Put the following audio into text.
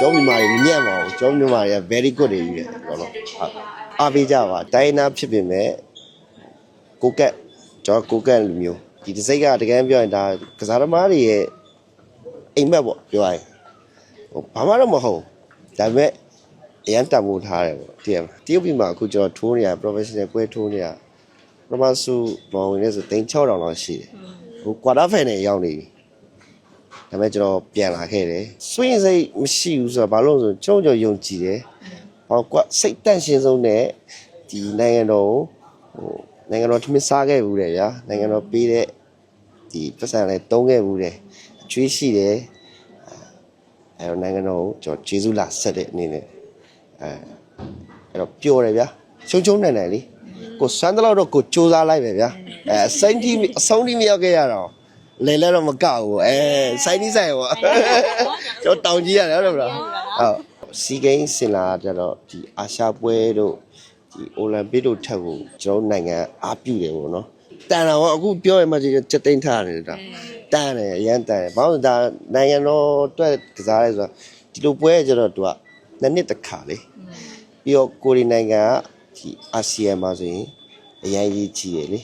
ကျောင်းမြန်မာတွေမညံ့ပါဘူးကျောင်းမြန်မာတွေက very good တွေကြီးတယ်ဘောလုံးဟုတ်အားပေးကြပါတိုင်းနာဖြစ်ပြင်မဲ့ကိုကက်ကျွန်တော်ကိုကက်လူမျိုးဒီတစ်စိတ်ကတကယ်ပြောရင်ဒါကစားသမားတွေရဲ့အိမ်မက်ပေါ့ပြောရရင်ဟိုဘာမှတော့မဟုတ်ဒါပေမဲ့အရန်တံမိုးထားတယ်ပေါ့တည်ရမလားတရုတ်ပြည်မှာအခုကျွန်တော်ထိုးနေရ professional ပွဲထိုးနေရပထမဆုမောင်ဝင်နေဆို3600လောက်ရှိတယ်ဟို quarter final ရောက်နေပြီ ဒါပေမဲ့ကျွန်တော်ပြန်လာခဲ့တယ်စွင့်စိတ်မရှိဘူးဆိုတော့ဘာလို့လဲဆိုတော့ကျွန်တော်ယုံကြည်တယ်ဟောကွစိတ်တန့်ရှင်းဆုံးနဲ့ဒီနိုင်ငံတော်ကိုဟိုနိုင်ငံတော်ထမင်းစားခဲ့ဘူးတယ်ဗျာနိုင်ငံတော်ပေးတဲ့ဒီပတ်စံလည်းတုံးခဲ့ဘူးတယ်အကျွေးရှိတယ်အဲတော့နိုင်ငံတော်ကိုကျွန်တော်ကျေးဇူးလာဆက်တဲ့အနေနဲ့အဲအဲ့တော့ပျော်တယ်ဗျာချုံချုံနိုင်နိုင်လေကိုစမ်းတလောက်တော့ကိုစူးစမ်းလိုက်ပဲဗျာအဲအစိမ့်တီအဆုံးတီမရောက်ခဲ့ရတော့ လေလဲတော့မကောက်ဘူးအဲစိုင်းနီးဆိုင်ပေါ့ကျွန်တော်တောင်ကြီးရတယ်ဟုတ်တယ်မလားဟုတ်စီဂိမ်းစင်လာကြတော့ဒီအာရှပွဲတို့ဒီအိုလံပစ်တို့ထက်ကိုကျွန်တော်နိုင်ငံအားပြုတယ်ပေါ့နော်တန်တော့အခုပြောရမှကြီးစက်သိန်းထားတယ်ဒါတန်တယ်အရန်တန်တယ်ဘာလို့ဒါနိုင်ငံတော်အတွက်ကစားရဲဆိုတော့ဒီလိုပွဲကြတော့သူကနှစ်နှစ်တစ်ခါလေပြီးတော့ကိုရီနိုင်ငံကဒီအာဆီယံမှာဆိုရင်အရင်ကြီးကြီးတယ်လေ